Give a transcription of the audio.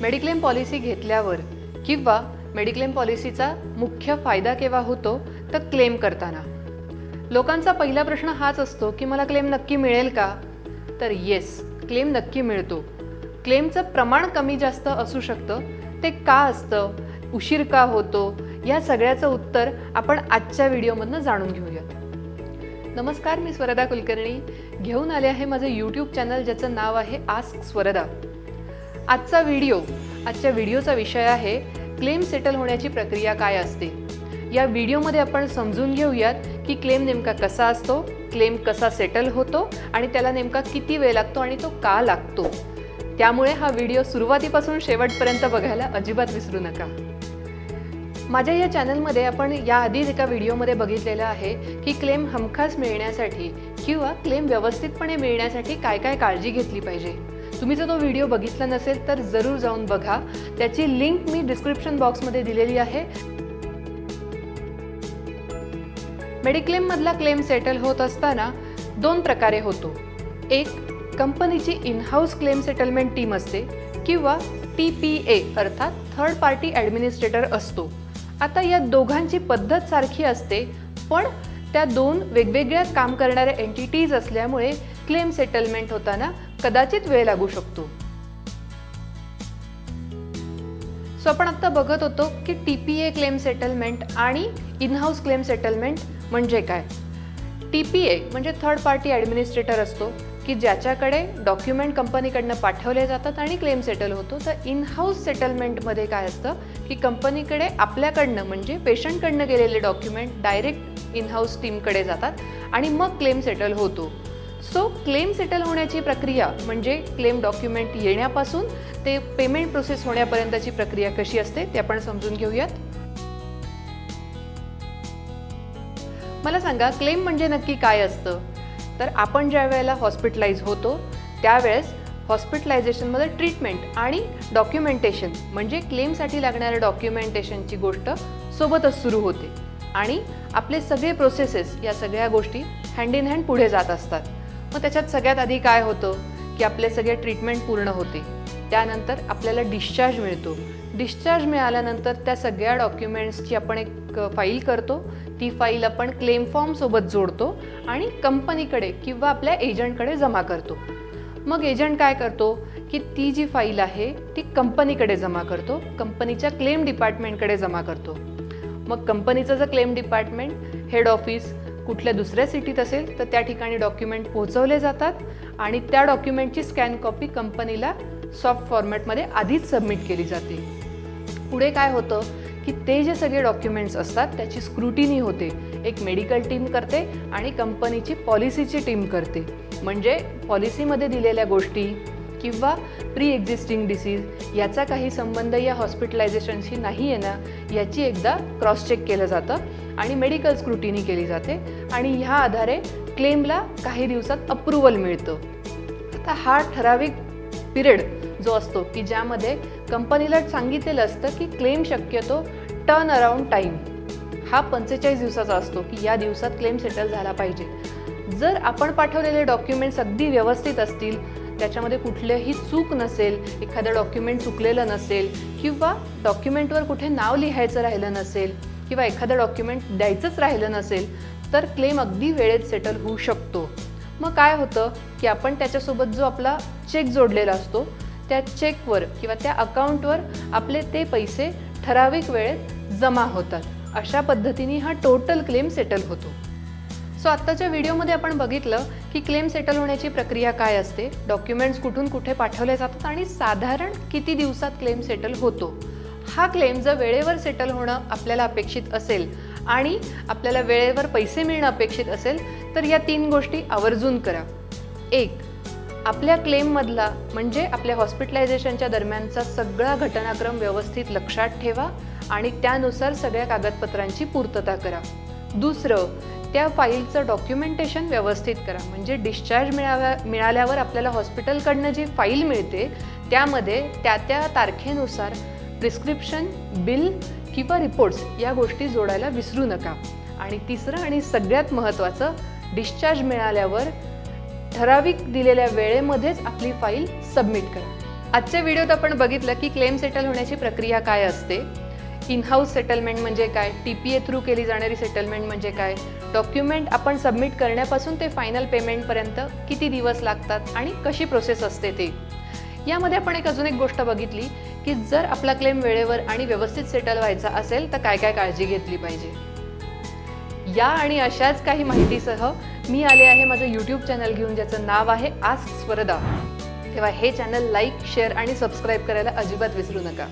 Mediclaim policy घेतल्यावर किंवा mediclaim पॉलिसीचा मुख्य फायदा केव्हा होतो तर क्लेम करताना. लोकांचा पहिला प्रश्न हाच असतो की मला क्लेम नक्की मिळेल का? तर येस क्लेम नक्की मिळतो. क्लेमचं प्रमाण कमी जास्त असू शकतं ते का असतं उशीर का होतो या सगळ्याचं उत्तर आपण आजच्या व्हिडिओमधनं जाणून घेऊयात. नमस्कार मी स्वरदा कुलकर्णी. घेऊन आले आहे माझं यूट्यूब चॅनल ज्याचं नाव आहे आस्क स्वरदा. आजचा व्हिडिओ आजच्या व्हिडिओचा विषय आहे क्लेम सेटल होण्याची प्रक्रिया काय असते? या व्हिडिओमध्ये आपण समजून घेऊयात की क्लेम नेमका कसा असतो क्लेम कसा सेटल होतो आणि त्याला नेमका किती वेळ लागतो आणि तो का लागतो? त्यामुळे हा व्हिडिओ सुरुवातीपासून शेवटपर्यंत बघायला अजिबात विसरू नका. माझ्या या चॅनलमध्ये आपण याआधीच एका व्हिडिओमध्ये बघितलेलं आहे की क्लेम हमखास मिळण्यासाठी किंवा क्लेम व्यवस्थितपणे मिळण्यासाठी काय काय काळजी घेतली पाहिजे. तुम्ही जर तो व्हिडिओ बघितला नसेल तर जरूर जाऊन बघा. त्याची लिंक मी डिस्क्रिप्शन बॉक्समध्ये दिलेली आहे. मेडिक्लेममधला क्लेम सेटल होत असताना दोन प्रकारे होतो. एक कंपनीची इनहाऊस क्लेम सेटलमेंट टीम असते किंवा टी पी ए अर्थात थर्ड पार्टी ॲडमिनिस्ट्रेटर असतो. आता या दोघांची पद्धत सारखी असते पण त्या दोन वेगवेगळ्या काम करणाऱ्या एंटिटीज असल्यामुळे क्लेम सेटलमेंट होताना कदाचित वेळ लागू शकतो. सो आपण आत्ता बघत होतो की T P A claim settlement आणि इनहाऊस क्लेम सेटलमेंट म्हणजे काय? टी पी ए म्हणजे थर्ड पार्टी ॲडमिनिस्ट्रेटर असतो की ज्याच्याकडे डॉक्युमेंट कंपनीकडनं पाठवले जातात आणि क्लेम सेटल होतो. तर इन हाऊस सेटलमेंटमध्ये काय असतं? की कंपनीकडे आपल्याकडनं म्हणजे पेशंटकडनं गेलेले डॉक्युमेंट डायरेक्ट इनहाऊस टीमकडे जातात आणि मग क्लेम सेटल होतो. सो क्लेम सेटल होण्याची प्रक्रिया म्हणजे क्लेम डॉक्युमेंट येण्यापासून ते पेमेंट प्रोसेस होण्यापर्यंतची प्रक्रिया कशी असते ते आपण समजून घेऊयात. मला सांगा क्लेम म्हणजे नक्की काय असतं? तर आपण ज्या वेळेला हॉस्पिटलाइज होतो त्यावेळेस हॉस्पिटलायझेशनमध्ये ट्रीटमेंट आणि डॉक्युमेंटेशन म्हणजे क्लेमसाठी लागणाऱ्या डॉक्युमेंटेशनची गोष्ट सोबतच सुरू होते. आणि आपले सगळे प्रोसेसेस या सगळ्या गोष्टी हँड इन हँड पुढे जात असतात. मग त्याच्यात सगळ्यात आधी काय होतं? की आपले सगळे ट्रीटमेंट पूर्ण होते. त्यानंतर आपल्याला डिस्चार्ज मिळतो. डिस्चार्ज मिळाल्यानंतर त्या सगळ्या डॉक्युमेंट्सची आपण एक फाईल करतो. ती फाईल आपण क्लेम फॉर्मसोबत जोडतो आणि कंपनीकडे किंवा आपल्या एजंटकडे जमा करतो. मग एजंट काय करतो? की ती जी फाईल आहे ती कंपनीकडे जमा करतो. कंपनीच्या क्लेम डिपार्टमेंटकडे जमा करतो. मग कंपनीचं जर क्लेम डिपार्टमेंट हेड ऑफिस कुठल्या दुसऱ्या सिटीत असेल तर त्या ठिकाणी डॉक्युमेंट पोहोचवले जातात आणि त्या डॉक्युमेंटची स्कॅन कॉपी कंपनीला सॉफ्ट फॉर्मॅटमध्ये आधीच सबमिट केली जाते. पुढे काय होतं की ते जे सगळे डॉक्युमेंट्स असतात त्याची स्क्रुटिनी होते. एक मेडिकल टीम करते आणि कंपनीची पॉलिसीची टीम करते. म्हणजे पॉलिसीमध्ये दिलेल्या गोष्टी किंवा प्री एक्झिस्टिंग डिसीज याचा काही संबंध या हॉस्पिटलायझेशनशी नाही आहे ना याची एकदा क्रॉस चेक केलं जातं आणि मेडिकल स्क्रुटिनी केली जाते आणि ह्या आधारे क्लेमला काही दिवसात अप्रुव्हल मिळतं. आता हा ठराविक पिरियड जो असतो की ज्यामध्ये कंपनीला सांगितलेलं असतं की क्लेम शक्यतो टर्न अराउंड टाईम हा पंचेचाळीस दिवसाचा असतो की या दिवसात क्लेम सेटल झाला पाहिजे. जर आपण पाठवलेले डॉक्युमेंट्स अगदी व्यवस्थित असतील त्याच्यामध्ये कुठल्याही चूक नसेल एखादं डॉक्युमेंट चुकलेलं नसेल किंवा डॉक्युमेंटवर कुठे नाव लिहायचं राहिलं नसेल किंवा एखादं डॉक्युमेंट द्यायचंच राहिलं नसेल तर क्लेम अगदी वेळेत सेटल होऊ शकतो. मग काय होतं की आपण त्याच्यासोबत जो आपला चेक जोडलेला असतो त्या चेकवर किंवा त्या अकाउंटवर आपले ते पैसे ठराविक वेळेत जमा होतात. अशा पद्धतीने हा टोटल क्लेम सेटल होतो. सो आत्ताच्या व्हिडिओमध्ये आपण बघितलं की क्लेम सेटल होण्याची प्रक्रिया काय असते? डॉक्युमेंट्स कुठून कुठे पाठवले जातात आणि साधारण किती दिवसात क्लेम सेटल होतो? हा क्लेम जर वेळेवर सेटल होणं आपल्याला अपेक्षित असेल आणि आपल्याला वेळेवर पैसे मिळणं अपेक्षित असेल तर या तीन गोष्टी आवर्जून करा. एक आपल्या क्लेममधला म्हणजे आपल्या हॉस्पिटलायझेशनच्या दरम्यानचा सगळा घटनाक्रम व्यवस्थित लक्षात ठेवा आणि त्यानुसार सगळ्या कागदपत्रांची पूर्तता करा. दुसरं त्या फाईलचं डॉक्युमेंटेशन व्यवस्थित करा. म्हणजे डिस्चार्ज मिळाव्या मिळाल्यावर आपल्याला हॉस्पिटलकडनं जी फाईल मिळते त्यामध्ये त्या त्या तारखेनुसार प्रिस्क्रिप्शन बिल किंवा रिपोर्ट्स या गोष्टी जोडायला विसरू नका. आणि तिसरं आणि सगळ्यात महत्त्वाचं डिस्चार्ज मिळाल्यावर ठराविक दिलेल्या वेळेमध्येच आपली फाईल सबमिट करा. आजच्या व्हिडिओत आपण बघितलं की क्लेम सेटल होण्याची प्रक्रिया काय असते? इन हाऊस सेटलमेंट म्हणजे काय? टी पी ए थ्रू केली जाणारी सेटलमेंट म्हणजे काय? डॉक्युमेंट आपण सबमिट करण्यापासून ते फायनल पेमेंटपर्यंत किती दिवस लागतात आणि कशी प्रोसेस असते ते? यामध्ये आपण एक अजून एक गोष्ट बघितली की जर आपला क्लेम वेळेवर आणि व्यवस्थित सेटल व्हायचा असेल तर काय काय काळजी घेतली पाहिजे? या आणि अशाच काही माहितीसह मी आले आहे माझं यूट्यूब चॅनल घेऊन ज्याचं नाव आहे आस्क स्वरदा तेव्हा हे चॅनल लाईक शेअर आणि सबस्क्राईब करायला अजिबात विसरू नका.